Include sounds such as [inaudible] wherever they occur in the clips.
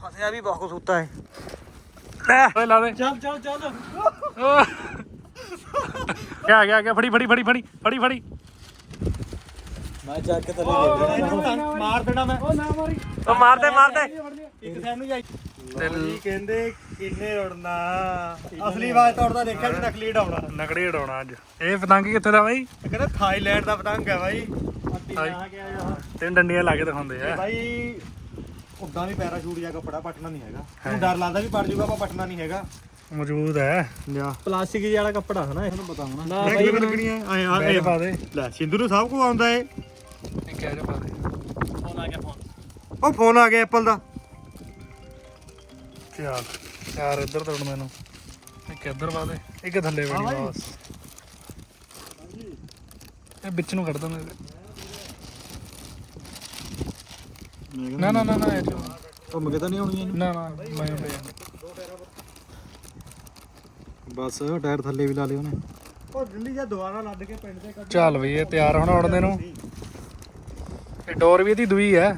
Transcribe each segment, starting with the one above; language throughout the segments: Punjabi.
ਫਸਿਆ ਵੀ ਬਹੁਤ ਸੁੱਤਾ ਹੈ। ਲੈ। ਓਏ ਲਾ ਦੇ। ਚੱਲ ਚੱਲ ਚੱਲ। ਕਿਆ ਗਿਆ ਗਿਆ। ਫੜੀ ਫੜੀ ਫੜੀ ਫੜੀ ਫੜੀ ਫੜੀ। ਮੈਂ ਚੱਕ ਕੇ ਤਲੇ ਮਾਰ ਦੇਣਾ ਮੈਂ। ਉਹ ਨਾ ਮਾਰੀ। ਉਹ ਮਾਰਦੇ ਮਾਰਦੇ ਇੱਕ ਸਾਈਡ ਨੂੰ ਜਾਈ। ਦਿਲ ਕਹਿੰਦੇ ਕਿੰਨੇ ਉੜਨਾ ਅਸਲੀ ਆਵਾਜ਼ ਤੋੜਦਾ ਦੇਖਿਆ ਵੀ ਨਕਲੀ ਉਡਾਉਣਾ। ਨਕੜੀ ਉਡਾਉਣਾ ਅੱਜ। ਇਹ ਪਤੰਗ ਕਿੱਥੇ ਦਾ ਬਾਈ? ਕਹਿੰਦਾ ਥਾਈਲੈਂਡ ਦਾ ਪਤੰਗ ਹੈ ਬਾਈ। ਤਿੰਨ ਡੰਡੀਆਂ ਲਾ ਕੇ ਦਿਖਾਉਂਦੇ ਆ। ਬਾਈ ਉਦਾਂ ਵੀ ਪੈਰਾਸ਼ੂਟ ਜਾਂ ਕੱਪੜਾ ਪਟਣਾ ਨਹੀਂ ਹੈਗਾ। ਮੈਨੂੰ ਡਰ ਲੱਗਦਾ ਵੀ ਪੜ ਜਾਊਗਾ ਪਰ ਪਟਣਾ ਨਹੀਂ ਹੈਗਾ। ਮੌਜੂਦ ਹੈ। ਲਿਆ। ਪਲਾਸਟਿਕ ਵਾਲਾ ਕੱਪੜਾ ਹੈ ਨਾ ਇਹ? ਤੁਹਾਨੂੰ ਪਤਾ ਹੋਣਾ। ਨਾ ਬਾਈ ਬਾਈ ਲੱਗਣੀ ਹੈ ਆਏ ਆ ਬੈਗ ਪਾ ਦੇ। ਲੈ ਸਿੰਧੂ ਨੂੰ ਸਭ ਕੁਝ ਆਉਂਦਾ ਏ। ਇਹ ਕਹਿ ਰਿਹਾ ਪਾ ਦੇ ਫੋਨ ਆ ਗਿਆ ਫੋਨ। ਉਹ ਫੋਨ ਆ ਗਿਆ ਐਪਲ ਦਾ। ਚੱਲ ਚਾਰ ਇੱਧਰ ਤੋੜ ਮੈਨੂੰ। ਇੱਕ ਇੱਧਰ ਪਾ ਦੇ। ਇੱਕ ਥੱਲੇ ਬਣੀ ਬਸ। ਇਹ ਵਿੱਚ ਨੂੰ ਕੱਢ ਦਿੰਦੇ। ਨਾ ਨਾ ਨਾ ਨਾ ਇਹ ਚੋਂ। ਉਹ ਮਗੇ ਤਾਂ ਨਹੀਂ ਆਉਣੀ ਨਾ ਨਾ ਮੈਂ ਪੈ ਜਾਂਦਾ ਬਸ ਟਾਇਰ ਥੱਲੇ ਵੀ ਲਾ ਲਏ ਉਹਨੇ। ਉਹ ਦਿੱਲੀ ਜਾਂ ਦੁਆਰਾ ਲੱਦ ਕੇ ਪਿੰਡ ਦੇ ਕੱਢ ਚੱਲ ਬਈ ਇਹ ਤਿਆਰ ਹੋਣਾ ਉੜਦੇ ਨੂੰ। ਇਹ ਡੋਰ ਵੀ ਇਹਦੀ ਦੂਈ ਹੈ।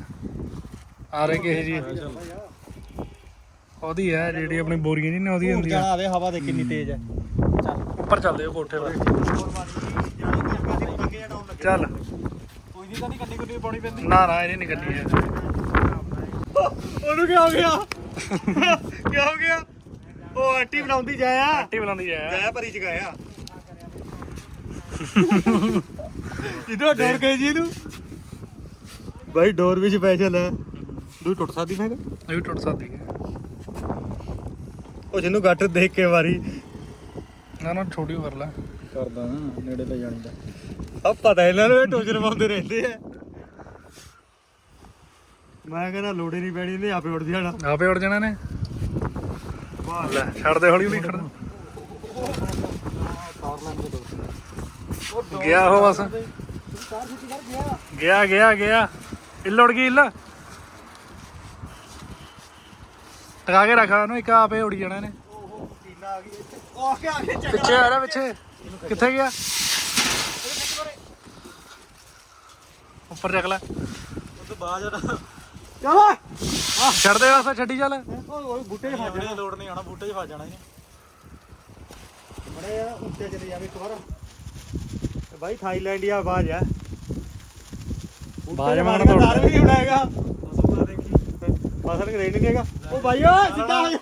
ਆ ਰਹੇ ਕਿਸੇ ਜੀ। ਉਹਦੀ ਹੈ ਜਿਹੜੀ ਆਪਣੀ ਬੋਰੀਆਂ ਜੀ ਨੇ ਉਹਦੀ ਹੁੰਦੀ ਆ। ਆਵੇ ਹਵਾ ਦੇ ਕਿੰਨੀ ਤੇਜ਼ ਹੈ। ਉੱਪਰ ਚੱਲਦੇ ਹੋ ਕੋਠੇ 'ਤੇ ਚੱਲ। ਨਹੀਂ ਤਾਂ ਨਹੀਂ ਕੰਨੀ ਕੁੰਨੀ ਪਾਉਣੀ ਪੈਂਦੀ। ਨਾ ਨਾ ਇਹ ਨਹੀਂ ਹੈ। ਉਹਨੂੰ ਕੀ ਹੋ ਗਿਆ? ਕੀ ਹੋ ਗਿਆ? ਉਹ ਆਂਟੀ ਬਣਾਉਂਦੀ ਜਾਇਆ। ਆਂਟੀ ਬੁਲਾਉਂਦੀ ਹੈ ਜਾਇਆ ਭਰੀ ਚ ਗਿਆ ਇਧਰ ਡੋਰ ਗਈ ਜੀ ਇਹਨੂੰ। ਬਾਈ ਡੋਰ ਵਿੱਚ ਸਪੈਸ਼ਲ ਹੈ। ਦੂ ਟੁੱਟ ਸਕਦੀ ਮੈਂ। ਇਹ ਵੀ ਟੁੱਟ ਸਕਦੀ ਹੈ। ਉਹ ਜਿਹਨੂੰ ਗੱਟ ਦੇਖ ਕੇ ਵਾਰੀ। ਨਾ ਨਾ ਛੋਟੀ ਕਰ ਲੈ। ਕਰਦਾ ਨੇੜੇ ਲੈ ਜਾਣੀ ਦਾ। ਸਭ ਪਤਾ ਇਹਨਾਂ ਨੂੰ ਇਹ ਟੋਚਰ ਪਾਉਂਦੇ ਰਹਿੰਦੇ ਆ। ਮੈਂ ਕਹਿੰਦਾ ਲੋੜੇ ਨਹੀਂ ਪੈਣੀ ਇਹਨੇ ਆਪੇ ਉੱਡ ਜਾਣਾ। ਆਪੇ ਉੜ ਜਾਣਾ ਨੇ। ਲੈ। ਛੱਡ ਦੇ ਹੌਲੀ ਹੌਲੀ ਖੜ ਗਿਆ ਹੋ ਬਸ। ਗਿਆ ਗਿਆ ਗਿਆ। ਇੱਲ ਉੜ ਗਈ ਇੱਲ। ਟਕਾ ਕੇ ਰੱਖਾ ਉਹਨੂੰ ਇੱਕ ਆਪੇ ਉੜ ਜਾਣਾ ਨੇ ਉਹ ਕੇ ਆ ਕੇ ਪਿੱਛੇ ਆ ਰਿਹਾ ਪਿੱਛੇ। ਕਿੱਥੇ ਗਿਆ? ਉੱਪਰ ਚੱਕ ਲੈ। ਉਹ ਬਾਜ ਚਲੋ ਛੱਡ ਦੇ ਬਸ ਛੱਡੀ ਚੱਲ। ਉਹ ਬੂਟੇ 'ਚ ਫਸ ਜਾਣਾ। ਲੋੜ ਨਹੀਂ ਆਣਾ ਬੂਟੇ 'ਚ ਫਸ ਜਾਣਾ ਇਹਨੇ ਬੜੇ ਆ ਉੱਤੇ ਚਲੇ ਜਾਵੇ ਇੱਕ ਵਾਰ। ਤੇ ਬਾਈ ਥਾਈਲੈਂਡ ਦੀ ਆਵਾਜ਼ ਆ। ਬਾਜ ਮਾਰਨ ਦਾ ਡਰ ਵੀ ਨਹੀਂ ਹੋਣਾ ਹੈਗਾ। ਫਸਲ ਦੇਖੀ। ਫਸਲ ਕਿਤੇ ਨਹੀਂ ਹੈਗਾ? ਉਹ ਬਾਈ ਓਏ ਸਿੱਧਾ ਹੋ ਜਾ।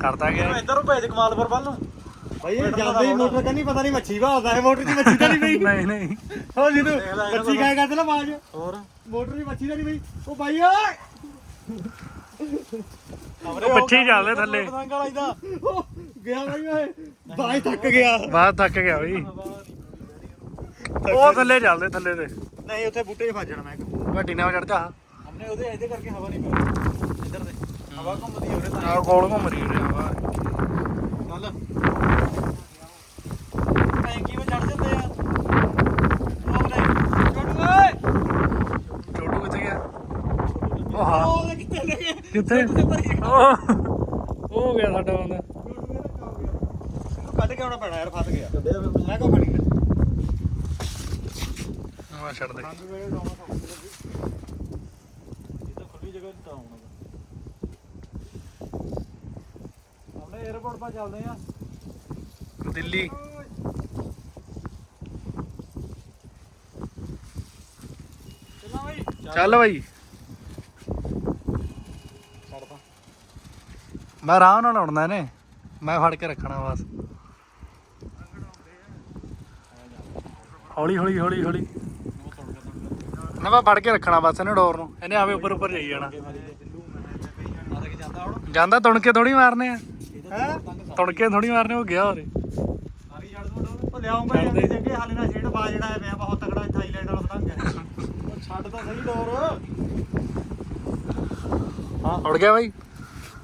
ਕਰਦਾ ਗਿਆ। ਇੱਧਰ ਭੇਜ ਕਮਾਲਪੁਰ ਵੱਲ ਨੂੰ। ਭਾਈ ਇਹ ਜਾਂਦੇ ਹੀ ਮੋਟਰ ਕਹਿੰਦੀ ਪਤਾ ਨਹੀਂ ਮੱਛੀ ਭਾਲਦਾ ਹੈ ਮੋਟਰ 'ਚ ਮੱਛੀ ਤਾਂ ਨਹੀਂ ਪਈ ਨਹੀਂ ਨਹੀਂ। ਹੋ ਜੀ ਤੂੰ ਮੱਛੀ ਖਾਏ ਕਰਦੇ ਨਾ ਬਾਜ ਹੋਰ। ਮੋਟਰ 'ਚ ਮੱਛੀ ਤਾਂ ਨਹੀਂ ਪਈ ਉਹ ਬਾਈ ਓਏ! ਉਹ ਪਿੱਛੇ ਹੀ ਚੱਲਦੇ ਥੱਲੇ। ਪਤੰਗ ਵਾਲਾ ਇਹਦਾ। ਗਿਆ ਬਾਈ ਓਏ। ਬਾਈ ਥੱਕ ਗਿਆ। ਬਾਹਰ ਥੱਕ ਗਿਆ ਬਈ। ਉਹ ਥੱਲੇ ਚੱਲਦੇ ਥੱਲੇ ਤੇ। ਨਹੀਂ ਉੱਥੇ ਬੂਟੇ 'ਚ ਫਸ ਜਾਣਾ ਮੈਂ ਵੱਡੀ ਨਾਲ ਚੜ ਜਾ। ਹਮਨੇ ਉਹਦੇ ਇਹਦੇ ਕਰਕੇ ਹਵਾ ਨਹੀਂ ਪੈਣੀ ਇੱਧਰ ਦੇ। ਹਵਾ ਘੁੰਮਦੀ ਉਹਦੇ ਤਾਂ। ਆ ਕੋਲ ਘੁੰਮ ਰਹੀ ਰਿਹਾ ਵਾ ਚੱਲ ਟੈਂਕੀ ਵਿੱਚ ਚੜ ਜਾਂਦੇ ਆ ਉਹ ਨਹੀਂ ਛੋਟੂ ਓਏ ਛੋਟੂ ਕਿੱਥੇ ਗਿਆ ਉਹ ਹਾਂ ਉਹ ਕਿੱਥੇ ਉਹ ਹੋ ਗਿਆ ਸਾਡਾ ਬੰਦਾ। ਕੱਢ ਕੇ ਆਉਣਾ ਪੈਣਾ ਯਾਰ ਫਸ ਗਿਆ। ਮੈਂ ਕੋ ਫੜੀ? ਆ ਛੱਡ ਦੇ। ਖੁੱਲੀ ਜਗ੍ਹਾ ਤਾਂ ਆਉਣਾ। ਆਪਣੇ 에어ਪੋਰਟ 'ਪਾ ਚੱਲਦੇ ਆ। ਦਿੱਲੀ। ਚੱਲਾਂ ਬਾਈ ਚੱਲ ਬਾਈ ਛੱਡਦਾ ਮੈਂ ਆਰਾਮ ਨਾਲ ਉੜਨਾ ਇਹਨੇ। ਮੈਂ ਫੜ ਕੇ ਰੱਖਣਾ ਬਸ। ਹੌਲੀ ਹੌਲੀ ਹੌਲੀ ਹੌਲੀ। ਨਾ ਮੈਂ ਫੜ ਕੇ ਰੱਖਣਾ ਬਸ ਇਹਨੇ ਡੋਰ ਨੂੰ। ਇਹਨੇ ਆਵੇ ਉੱਪਰ ਉੱਪਰ ਜਾਈ ਜਾਣਾ। ਜਾਂਦਾ ਤੁਣ ਕੇ ਥੋੜੀ ਮਾਰਨੇ ਆ। ਹੈ? ਤੁਣ ਕੇ ਥੋੜੀ ਮਾਰਨੇ ਉਹ ਗਿਆ ਹੋਰੇ ਸਾਰੀ ਛੱਡ ਦੋ ਉਹ ਲਿਆਉਂਗਾ ਯਾਰ ਇਹਦੇ ਅੱਗੇ ਹਾਲੇ ਨਾਲ ਛੇੜ ਬਾ ਜਿਹੜਾ ਹੈ ਪਿਆ ਬਹੁਤ ਤਕੜਾ ਥਾਈਲੈਂਡ ਵਾਲਾ ਪਤੰਗ ਹੈ ਉਹ ਛੱਡ ਤਾਂ ਸਹੀ ਡੋਰ ਹਾਂ ਉੜ ਗਿਆ ਬਾਈ।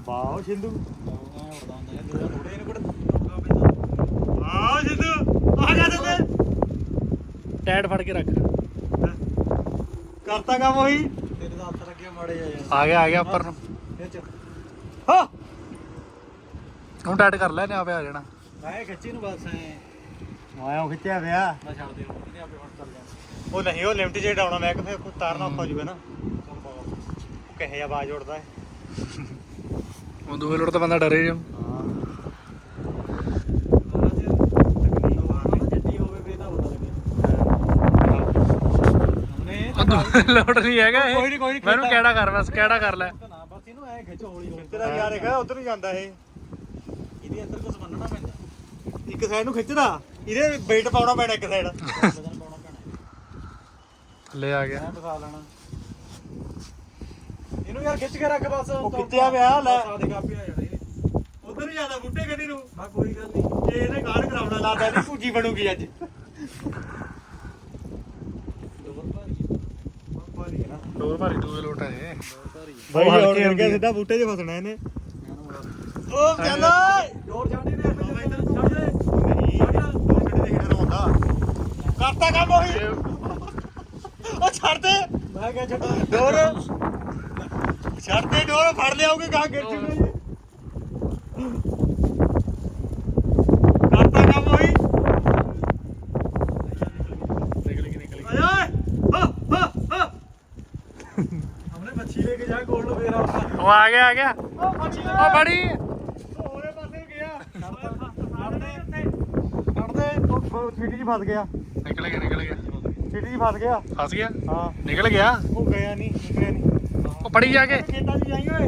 ਵਾਓ ਸਿੰਧੂ। ਉੜਦਾ ਸਿੰਧੂ। ਆ ਜਾ ਤੇ ਫੜ ਕੇ ਰੱਖ। ਕਰਤਾ ਕੰਮ ਉਹੀ। ਤੇਰੇ ਦਾ ਹੱਥ ਲੱਗਿਆ ਮਾੜੇ ਜਾ ਯਾਰ ਆ ਗਿਆ ਆ ਗਿਆ ਉੱਪਰ ਨੂੰ। ਖਿੱਚ ਹਾਂ। ਹੁਣ ਟੈਡ ਕਰ ਲੈ ਨੇ ਆਪੇ ਆ ਜਾਣਾ। ਮੈਂ ਖਿੱਚੀ ਨੂੰ ਬਸ ਐ। ਆਇਆ ਖਿੱਚਿਆ ਵਿਆ ਮੈਂ ਛੱਡ ਦੇ ਇਹਨੇ ਆਪੇ ਹੁਣ ਚੱਲ ਜਾਣਾ। ਉਹ ਨਹੀਂ ਉਹ ਲਿਮਟ ਜੇ ਡਾਉਣਾ ਮੈਂ ਕਿ ਫਿਰ ਕੋਈ ਤਾਰਨਾ ਔਖਾ ਹੋ ਜੂਗਾ ਨਾ। ਉਹ ਕਹੇ ਆ ਆਵਾਜ਼ ਉੱਡਦਾ ਹੈ। ਉਹ ਦੂਏ ਲੋੜ ਤਾਂ ਬੰਦਾ ਡਰੇ ਜਾ ਲੋੜ ਨਹੀਂ ਹੈਗਾ ਇਹ। ਕੋਈ ਨੀ, ਕੋਈ ਨੀ, ਮੈਨੂੰ ਕਿਹੜਾ ਕਰ ਬਸ ਕਿਹੜਾ ਕਰ ਲੈ। ਨਾ ਬਸ ਇਹਨੂੰ ਐ ਖਿੱਚੋ ਹੌਲੀ ਹੌਲੀ ਤੇਰਾ ਯਾਰ ਹੈਗਾ ਉਧਰ ਨੂੰ ਜਾਂਦਾ ਇਹ। ਇਹਦੇ ਅੰਦਰ ਕੁਝ ਬੰਨਣਾ ਪੈਂਦਾ। ਇੱਕ ਸਾਈਡ ਨੂੰ ਖਿੱਚਦਾ ਇਹਦੇ weight ਪਾਉਣਾ ਪੈਣਾ ਇੱਕ ਸਾਈਡ ਵਜਨ ਪਾਉਣਾ ਪੈਣਾ ਥੱਲੇ ਆ ਗਿਆ ਲੈਣਾ। ਇਹਨੂੰ ਯਾਰ ਖਿੱਚ ਕੇ ਰੱਖ ਬਸ ਉਹ ਖਿੱਚਿਆ ਪਿਆ, ਲੈ। ਆ ਦੇ ਕਾਪੀ ਆ ਜਾਣੇ ਉਧਰ ਨੂੰ ਜਾਂਦਾ ਬੁੱਟੇ ਗੱਡੀ ਨੂੰ। ਬਾ ਕੋਈ ਗੱਲ ਨਹੀਂ ਇਹ ਇਹਨੇ ਗਾੜ ਕਰਾਉਣਾ ਲਾਦਾ ਇਹਦੀ ਪੂਜੀ ਬਣੂਗੀ ਅੱਜ। ਡਬਲ ਭਾਰੀ ਭਾਰੀ ਹੈ ਨਾ। ਡੋਰ ਭਾਰੀ ਦੂਏ ਲੋਟ ਹੈ ਇਹ। ਭਾਰੀ ਬਾਈ ਹਲਕੀ ਹੁਣ ਗਿਆ ਹੈ। ਸਿੱਧਾ ਬੂਟੇ 'ਚ ਫਸਣਾ ਇਹਨੇ। ਉਹ ਚੱਲ ਡੋਰ ਛੱਡੀ ਨੇ ਛੱਡ ਦੇ। ਨਹੀਂ। ਉਹ ਗੱਡੀ ਦੇ ਕਿਹੜਾ ਰੋਂਦਾ। ਕਰਤਾ ਕੰਮ ਉਹੀ। ਉਹ ਛੱਡ ਦੇ। ਮੈਂ ਕਿਹਾ ਛੱਡ ਡੋਰ। छत्ते डोर फाड़ ले आओगे गिर चुके ये? वो आ गया आ गया। ओ बड़ी। ओए पासे गया। सामने पड़ दे। वो सीटी जी फस गया। निकल गया निकल गया। सीटी जी फस गया। फस गया? हाँ। निकल गया? वो गया नहीं। ਪੜੀ ਜਾ ਕੇ। ਖੇਤਾਂ 'ਚ ਜਾਈ ਓਏ।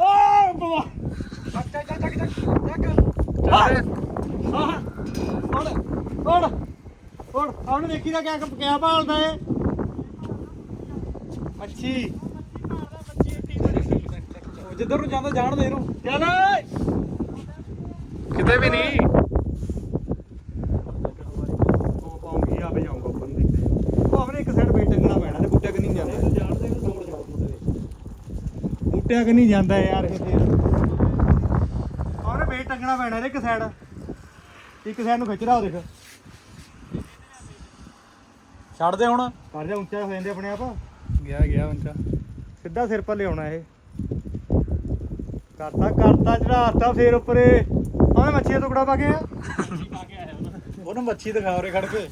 ਓ ਬਵਾ ਚੱਕ ਚੱਕ ਚੱਕ ਚੱਕ ਚੱਕ। ਚੱਲ ਦੇ। ਹੁਣ ਹੁਣ ਹੁਣ ਦੇਖੀ ਦਾ ਕਿਆ ਕਿਆ ਭਾਲਦਾ ਏ ਮੱਛੀ। ਜਿੱਧਰ ਨੂੰ ਜਾਂਦਾ ਜਾਣ ਦੇ ਇਹਨੂੰ। ਚੱਲ ਕਿਤੇ ਵੀ ਨਹੀਂ ਉਹ ਪਾਉਂਗੀ ਆਪੇ ਜਾਊਂਗਾ ਉੱਪਰ ਨੂੰ ਦੇਖਦੇ ਉਹ ਆਪਣੇ ਇੱਕ ਸਾਈਡ ਬੇਟ ਟੰਗਣਾ ਪੈਣਾ ਤੇ ਬੂਟਿਆਂ ਕਿ ਨਹੀਂ ਜਾਂਦਾ ਜਾਣ ਦੇ ਇਹਨੂੰ ਤੋੜ ਜਾਓ ਉਹਦੇ ਬੂਟਿਆਂ ਕਿ ਨਹੀਂ ਜਾਂਦਾ ਯਾਰ ਇਹ ਫੇਰ। ਉਹਨੇ ਬੇਟ ਟੰਗਣਾ ਪੈਣਾ ਇਹਦੇ ਇੱਕ ਸਾਈਡ ਇੱਕ ਸਾਈਡ ਨੂੰ ਖਿੱਚ ਰਹਾ ਉਹ ਦੇਖ। ਛੱਡ ਦੇ ਹੁਣ। ਕਰ ਜਾ ਉੱਚਾ ਹੋ ਜਾਂਦੇ ਆਪਣੇ ਆਪ। ਗਿਆ ਗਿਆ ਬੰਚਾ ਸਿੱਧਾ ਸਿਰ ਪਰ ਲਿਆਉਣਾ ਇਹ। ਕਰਤਾ ਕਰਤਾ ਚੜਾਤਾ ਫੇਰ ਉੱਪਰੇ। ਉਹਨੇ ਮੱਛੀ ਦਾ ਟੁਕੜਾ ਪਾ ਕੇ ਆ। ਉਹਨੂੰ ਮੱਛੀ ਦਿਖਾ ਉਰੇ ਖੜ ਕੇ।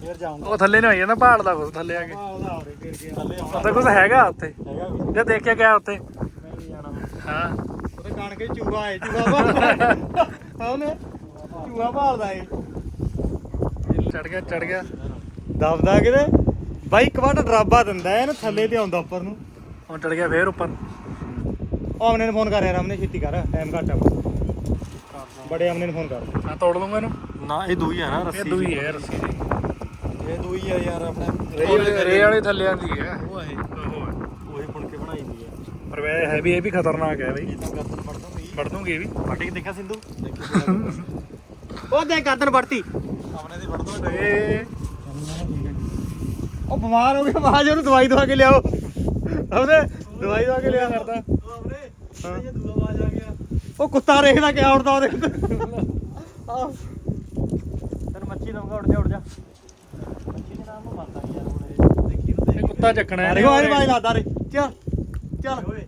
ਫੇਰ ਜਾਊਂਗਾ। ਉਹ ਥੱਲੇ ਨਹੀਂ ਹੋਈ ਜਾਂਦਾ ਪਹਾੜ ਦਾ ਕੁਛ ਥੱਲੇ ਆ ਕੇ। ਉਹਦਾ ਹੋਰੇ ਫੇਰ ਗਿਆ। ਥੱਲੇ ਆਉਣਾ ਕੁਝ ਹੈਗਾ ਉੱਥੇ? ਹੈਗਾ ਵੀ। ਜੇ ਦੇਖਿਆ ਗਿਆ ਉੱਥੇ। ਵੀ ਹਾਂ। ਉਹਦੇ ਕਾਣ ਕੇ ਚੂਹਾ ਆਏ ਚੂਹਾ ਭਾਲਦਾ। ਉਹਨੇ ਚੂਹਾ ਭਾਲਦਾ ਏ। ਚੜ ਗਿਆ ਚੜ ਗਿਆ। ਦਬਦਾ ਕਿਤੇ? ਬਾਈ ਇੱਕ ਵਾਰ ਤਾਂ ਡਰਾਬਾ ਦਿੰਦਾ ਇਹਨੂੰ ਥੱਲੇ ਤੇ ਆਉਂਦਾ ਉੱਪਰ ਨੂੰ। ਹੁਣ ਚੜ ਗਿਆ ਫੇਰ ਉੱਪਰ। ਉਹ ਆਮਨੇ ਨੂੰ ਫੋਨ ਕਰ ਯਾਰ ਆਮਨੇ ਛੇਤੀ ਕਰ ਟਾਈਮ ਘੱਟ ਆ ਬੜੇ ਆਮਨੇ ਨੂੰ ਫੋਨ ਕਰ। ਮੈਂ ਤੋੜ ਦੂੰਗਾ ਇਹਨੂੰ? ਨਾ ਇਹ ਦੂਈ ਆ ਨਾ ਇਹ ਦੂਈ ਹੈ ਰੱਸੀ ਦੀ ਇਹ ਦੂਈ ਆ ਯਾਰ ਆਪਣੇ। ਰੇ ਰੇ ਵਾਲੀ ਥੱਲੇ ਆਂਦੀ ਹੈ ਉਹ ਹੈ ਉਹ ਉਹੀ ਪੁਣ ਕੇ ਬਣਾਈ ਦੀ ਹੈ ਪਰ ਵੈ ਹੈ ਵੀ ਇਹ ਵੀ ਖਤਰਨਾਕ ਹੈ ਬਈ। ਵੜ ਦੂੰਗੀ ਇਹ ਵੀ। ਫਾਟੀ ਕੇ ਦੇਖਿਆ ਸਿੰਧੂ? ਉਹ ਦੇ ਗਰਦਨ ਵੜਤੀ ਆਪਣੇ ਦੀ ਫੜ ਦੋ। ਇਹ ਉਹ ਬਿਮਾਰ ਹੋ ਗਿਆ ਬਾਜ ਉਹਨੂੰ ਦਵਾਈ ਦਵਾ ਕੇ ਲਿਆਓ। ਉਹਨੇ ਦਵਾਈ ਦਵਾ ਕੇ ਲਿਆ। ਕਰਦਾ। ਆਪਣੇ ਹਾਂ। ਇਹ ਦੂਆ ਆਵਾਜ਼ ਆ ਗਿਆ। ਉਹ ਕੁੱਤਾ ਰੇਖਦਾ ਕਿਆ ਉੜਦਾ ਉਹਦੇ ਆਹ। ਤੈਨੂੰ ਮੱਛੀ ਦਊਂਗਾ ਉੜ ਜਾ ਉੜ ਜਾ। ਮੱਛੀ ਦੇ ਨਾਮ ਨੂੰ ਮੰਨਦਾ ਯਾਰ ਹੁਣ ਦੇਖੀ ਨੂੰ ਦੇਖ। ਕੁੱਤਾ ਚੱਕਣਾ ਅਰੇ ਉਹ ਬਾਈ ਲਾਦਾ ਰੇ। ਚੱਲ। ਚੱਲ। ਓਏ।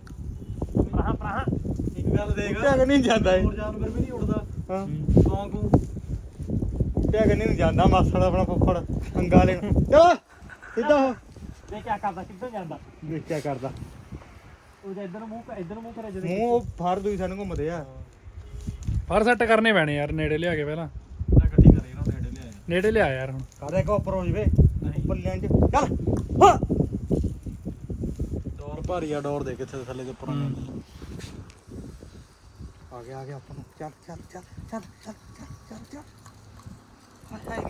ਪਰਾਂ ਪਰਾਂ। ਇੱਕ ਗੱਲ ਦੇਖ। ਟਿਆ ਨਹੀਂ ਜਾਂਦਾ ਇਹ? ਹੋਰ ਜਾਨਵਰ ਵੀ ਨਹੀਂ ਉੜਦਾ ਹਾਂ। ਸੌਂਕੂ ਟਿਆ ਨਹੀਂ ਜਾਂਦਾ ਮਾਸੜ ਆਪਣਾ ਫੁੱਫੜ ਅੰਗਾ ਲੈਣ ਚੱਲ ਸਿੱਧਾ ਹੋ। ਦੇਖ ਕਿਆ ਕਰਦਾ ਕਿੱਧਰ ਜਾਂਦਾ? ਦੇਖ ਕਿਆ ਕਰਦਾ। ਉਹ ਜੇ ਇੱਧਰ ਮੂੰਹ ਇੱਧਰ ਮੂੰਹ ਕਰੇ ਜਦੇ ਮੂੰਹ ਫੜ ਦੂਈ ਸਾਨੂੰ ਘੁੰਮਦੇ ਆ। ਫਰ ਸੈੱਟ ਕਰਨੇ ਪੈਣੇ ਯਾਰ ਨੇੜੇ ਲਿਆ ਕੇ ਪਹਿਲਾਂ। ਇਕੱਠੀ ਕਰੇ ਇਹਨਾਂ ਨੇੜੇ ਲਿਆਇਆ ਨੇੜੇ ਲਿਆ ਯਾਰ ਹੁਣ। ਕਰ ਇੱਕ ਉੱਪਰ ਹੋ ਜਵੇ। ਨਹੀਂ। ਉੱਪਰ ਲੈਣ ਚ। ਚੱਲ ਹਾਂ। ਭਾਰੀ ਡੋਰ ਦੇ ਕਿੱਥੇ ਥੱਲੇ ਦੇ ਉੱਪਰ ਆ ਗਿਆ ਆ ਗਿਆ ਆਪਾਂ ਨੂੰ। ਚੱਲ ਚੱਲ ਚੱਲ ਚੱਲ ਚੱਲ ਚੱਲ ਚੱਲ ਹਾਏ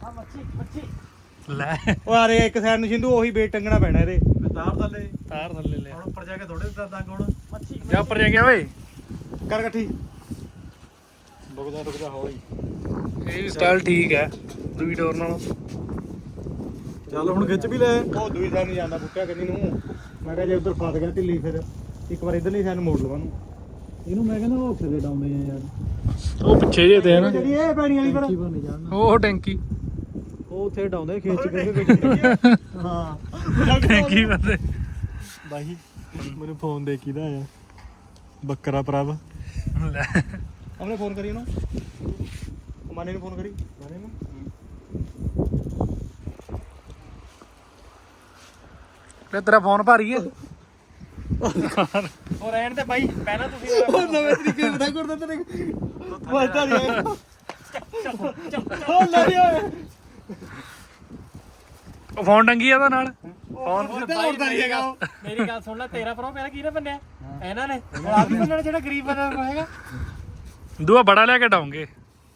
ਹਾਂ ਮੱਛੀ ਥੋੜੇ ਉੱਪਰ ਰੁਕਦਾ ਰੁਕਦਾ ਹੌਲੀ। ਇਹ ਸਟਾਈਲ ਠੀਕ ਹੈ ਦੂਈ ਡੋਰ ਨਾਲੋਂ। ਚੱਲ ਹੁਣ ਖਿੱਚ ਵੀ ਲੈ। ਉਹ ਦੂਈ ਸਾਈਡ ਨੂੰ ਜਾਂਦਾ ਬੁੱਟਿਆ ਕੰਨੀ ਨੂੰ। ਮੈਂ ਕਿਹਾ ਜੇ ਉਧਰ ਫਸ ਗਿਆ ਢਿੱਲੀ ਫਿਰ ਇੱਕ ਵਾਰ ਇਧਰਲੀ ਸਾਈਡ ਨੂੰ ਮੋੜ ਲਵਾਂ ਨੂੰ ਇਹਨੂੰ ਮੈਂ ਕਹਿੰਦਾ ਉਹ ਉੱਥੇ ਦੇ ਡਾਉਂਦੇ ਆ ਯਾਰ। ਉਹ ਪਿੱਛੇ ਜੇ ਤੇ ਹੈ ਨਾ। ਜਿਹੜੀ ਇਹ ਪੈਣੀ ਵਾਲੀ ਪਰ ਬਣ ਜਾਣ। ਉਹ ਟੈਂਕੀ। ਉਹ ਉੱਥੇ ਡਾਉਂਦੇ ਖਿੱਚ ਕੇ ਹਾਂ। ਟੈਂਕੀ ਬੰਦੇ ਬਾਈ ਮੈਨੂੰ ਫੋਨ ਦੇ ਬੱਕਰਾ ਪ੍ਰਭ ਲੈ। ਉਹਨੇ ਫੋਨ ਕਰੀ ਉਹਨੂੰ? ਮਾਨੇ ਨੂੰ ਫੋਨ ਕਰੀ। ਮਾਨੇ ਨੂੰ? ਲੈ ਤੇਰਾ ਫੋਨ ਭਾਰੀ ਹੈ। ਉਹ ਰਹਿਣ ਤੇ ਬਾਈ ਪਹਿਲਾਂ ਤੁਸੀਂ ਉਹ ਨਵੇਂ ਤਰੀਕੇ ਬਤਾ ਕਰਦਾ ਤੇਰੇ ਮਜ਼ਾ ਨਹੀਂ ਉਹ ਲੈ ਓਏ ਉਹ ਫੋਨ ਟੰਗੀ ਆ ਉਹਦਾ ਨਾਲ। ਫੋਨ ਤਾਂ ਉੜਦਾ ਨਹੀਂ ਹੈਗਾ। ਮੇਰੀ ਗੱਲ ਸੁਣ ਲੈ ਤੇਰਾ ਪਰੋ ਪਹਿਲਾਂ ਕਿਹਨੇ ਬੰਨਿਆ? ਇਹਨਾਂ ਨੇ। ਆਪ ਹੀ ਬੰਨਣਾ ਜਿਹੜਾ ਗਰੀਬ ਬੰਦਾ ਹੋਏਗਾ ਦੂਆ ਬੜਾ ਲਿਆ ਕੇ ਡਾਉਂਗੇ।